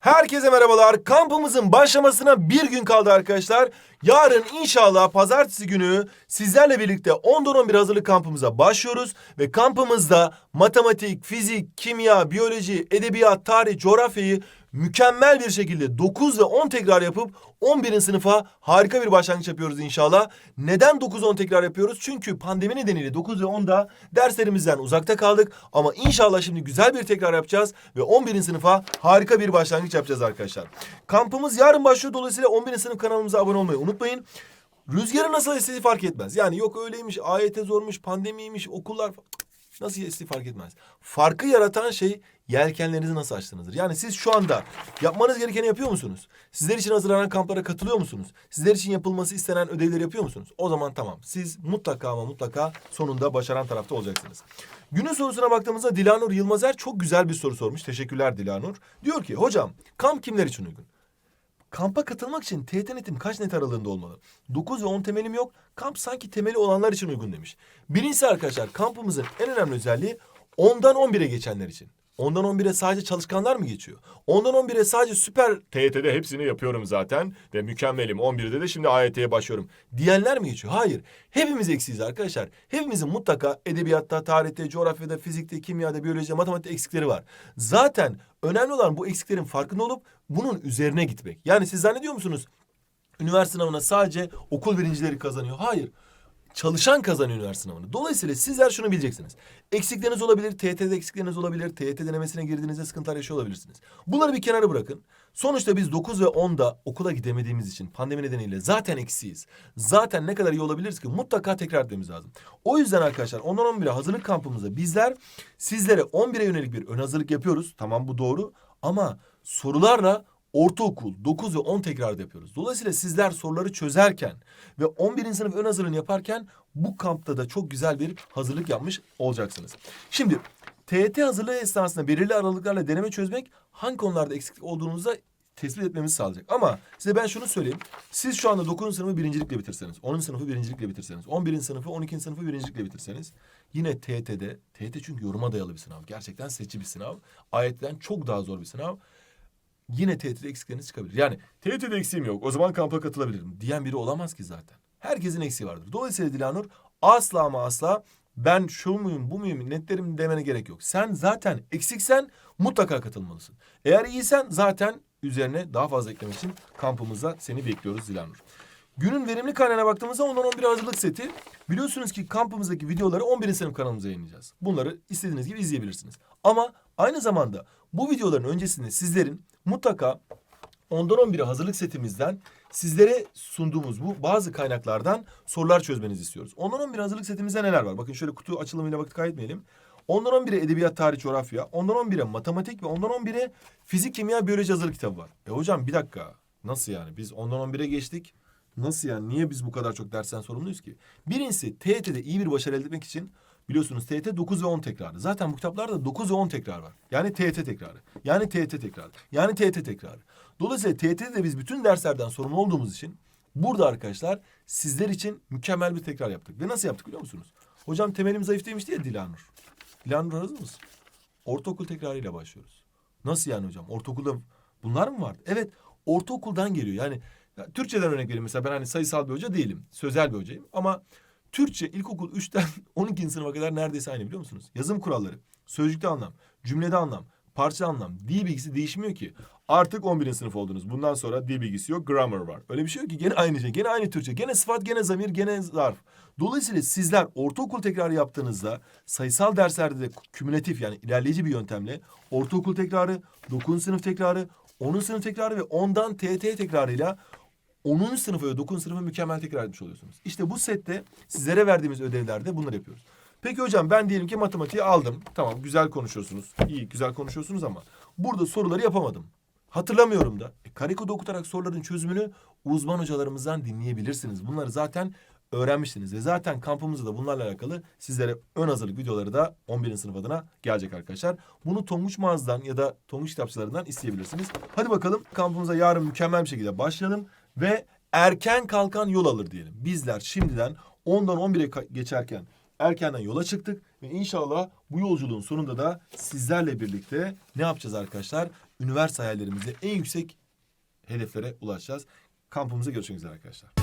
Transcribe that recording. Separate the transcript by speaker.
Speaker 1: Herkese merhabalar. Kampımızın başlamasına bir gün kaldı arkadaşlar. Yarın inşallah pazartesi günü sizlerle birlikte 10'dan 11 hazırlık kampımıza başlıyoruz. Ve kampımızda matematik, fizik, kimya, biyoloji, edebiyat, tarih, coğrafyayı mükemmel bir şekilde 9 ve 10 tekrar yapıp 11. sınıfa harika bir başlangıç yapıyoruz inşallah. Neden 9-10 tekrar yapıyoruz? Çünkü pandemi nedeniyle 9 ve 10'da derslerimizden uzakta kaldık. Ama inşallah şimdi güzel bir tekrar yapacağız ve 11. sınıfa harika bir başlangıç yapacağız arkadaşlar. Kampımız yarın başlıyor dolayısıyla 11. sınıf kanalımıza abone olmayı unutmayın. Rüzgarı nasıl estiği fark etmez. Yani yok öyleymiş, AYT zormuş, pandemiymiş, okullar... Nasıl estiği fark etmez. Farkı yaratan şey yelkenlerinizi nasıl açtığınızdır. Yani siz şu anda yapmanız gerekeni yapıyor musunuz? Sizler için hazırlanan kamplara katılıyor musunuz? Sizler için yapılması istenen ödevleri yapıyor musunuz? O zaman tamam. Siz mutlaka ama mutlaka sonunda başaran tarafta olacaksınız. Günün sorusuna baktığımızda Dilanur Yılmazer çok güzel bir soru sormuş. Teşekkürler Dilanur. Diyor ki hocam kamp kimler için uygun? Kampa katılmak için TYT netim kaç net aralığında olmalı? 9 ve 10 temelim yok. Kamp sanki temeli olanlar için uygun demiş. Birincisi arkadaşlar kampımızın en önemli özelliği 10'dan 11'e geçenler için. 10'dan 11'e sadece çalışkanlar mı geçiyor? 10'dan 11'e sadece süper TYT'de hepsini yapıyorum zaten ve mükemmelim. 11'de de şimdi AYT'ye başlıyorum. Diyenler mi geçiyor? Hayır. Hepimiz eksiyiz arkadaşlar. Hepimizin mutlaka edebiyatta, tarihte, coğrafyada, fizikte, kimyada, biyolojide, matematikte eksikleri var. Zaten önemli olan bu eksiklerin farkında olup bunun üzerine gitmek. Yani siz zannediyor musunuz üniversite sınavına sadece okul birincileri kazanıyor? Hayır. Çalışan kazanıyor üniversite sınavını. Dolayısıyla sizler şunu bileceksiniz. Eksikleriniz olabilir, TYT'de eksikleriniz olabilir, TYT denemesine girdiğinizde sıkıntılar yaşıyor olabilirsiniz. Bunları bir kenara bırakın. Sonuçta biz 9 ve 10'da okula gidemediğimiz için pandemi nedeniyle zaten eksiyiz. Zaten ne kadar iyi olabiliriz ki mutlaka tekrar etmemiz lazım. O yüzden arkadaşlar 10'dan 11'e hazırlık kampımızda bizler sizlere 11'e yönelik bir ön hazırlık yapıyoruz. Tamam bu doğru ama sorularla ortaokul 9 ve 10 tekrarda yapıyoruz. Dolayısıyla sizler soruları çözerken ve 11. sınıf ön hazırlığını yaparken bu kampta da çok güzel bir hazırlık yapmış olacaksınız. Şimdi TYT hazırlığı esnasında belirli aralıklarla deneme çözmek hangi konularda eksiklik olduğunuza tespit etmemizi sağlayacak. Ama size ben şunu söyleyeyim. Siz şu anda 9. sınıfı birincilikle bitirseniz, 10. sınıfı birincilikle bitirseniz, 11. sınıfı, 12. sınıfı birincilikle bitirseniz yine TYT'de, TYT çünkü yoruma dayalı bir sınav. Gerçekten seçici bir sınav. Ayetten çok daha zor bir sınav yine TYT'de eksikleriniz çıkabilir. Yani TYT'de eksiğim yok o zaman kampa katılabilirim diyen biri olamaz ki zaten. Herkesin eksiği vardır. Dolayısıyla Dilanur asla ama asla ben şu muyum bu muyum netlerim demene gerek yok. Sen zaten eksiksen mutlaka katılmalısın. Eğer iyisen zaten üzerine daha fazla eklemek için kampımızda seni bekliyoruz Dilanur. Günün verimli kaynağına baktığımızda 10'dan 11 hazırlık seti. Biliyorsunuz ki kampımızdaki videoları 11. sınıf kanalımıza yayınlayacağız. Bunları istediğiniz gibi izleyebilirsiniz. Ama aynı zamanda bu videoların öncesinde sizlerin mutlaka 10'dan 11'e hazırlık setimizden sizlere sunduğumuz bu bazı kaynaklardan sorular çözmenizi istiyoruz. 10'dan 11 hazırlık setimizde neler var? Bakın şöyle kutu açılımıyla vakit kaybetmeyelim. 10'dan 11'e edebiyat, tarih, coğrafya, 10'dan 11'e matematik ve 10'dan 11'e fizik, kimya, biyoloji hazırlık kitabı var. E hocam bir dakika. Nasıl yani? Biz 10'dan 11'e geçtik. Nasıl yani? Niye biz bu kadar çok dersten sorumluyuz ki? Birincisi TYT'de iyi bir başarı elde etmek için biliyorsunuz TYT 9 ve 10 tekrarı. Zaten bu kitaplarda 9 ve 10 tekrar var. Yani TYT tekrarı. Yani TYT tekrarı. Yani TYT tekrarı. Dolayısıyla TYT'de de biz bütün derslerden sorumlu olduğumuz için burada arkadaşlar sizler için mükemmel bir tekrar yaptık. Ve nasıl yaptık biliyor musunuz? Hocam temelim zayıf demişti ya Dilanur. Dilanur hazır mısın? Ortaokul tekrarıyla başlıyoruz. Nasıl yani hocam? Ortaokulda bunlar mı vardı? Evet, ortaokuldan geliyor. Yani Türkçeden örnek vereyim mesela ben hani sayısal bir hoca değilim. Sözel bir hocayım ama Türkçe ilkokul 3'ten 12. sınıfa kadar neredeyse aynı biliyor musunuz? Yazım kuralları, sözcükte anlam, cümlede anlam, parça anlam, dil bilgisi değişmiyor ki. Artık 11. sınıf oldunuz. Bundan sonra dil bilgisi yok, grammar var. Öyle bir şey yok ki. Gene aynı şey. Gene aynı Türkçe. Gene sıfat, gene zamir, gene zarf. Dolayısıyla sizler ortaokul tekrarı yaptığınızda sayısal derslerde de kümülatif yani ilerleyici bir yöntemle ortaokul tekrarı, 9. sınıf tekrarı, 10. sınıf tekrarı ve 10'dan TYT tekrarıyla 10. sınıfı ve 9. sınıfı mükemmel tekrar etmiş oluyorsunuz. İşte bu sette sizlere verdiğimiz ödevlerde bunları yapıyoruz. Peki hocam ben diyelim ki matematiği aldım. Tamam güzel konuşuyorsunuz. İyi güzel konuşuyorsunuz ama burada soruları yapamadım. Hatırlamıyorum da. E, Karekodu okutarak soruların çözümünü uzman hocalarımızdan dinleyebilirsiniz. Bunları zaten öğrenmiştiniz ve zaten kampımızda da bunlarla alakalı sizlere ön hazırlık videoları da 11. sınıf adına gelecek arkadaşlar. Bunu Tonguç Mağaz'dan ya da Tonguç kitapçılarından isteyebilirsiniz. Hadi bakalım kampımıza yarın mükemmel bir şekilde başlayalım ve erken kalkan yol alır diyelim. Bizler şimdiden 10'dan 11'e ka- geçerken erkenden yola çıktık ve inşallah bu yolculuğun sonunda da sizlerle birlikte ne yapacağız arkadaşlar? Üniversite hayallerimizde en yüksek hedeflere ulaşacağız. Kampımıza görüşmek üzere arkadaşlar.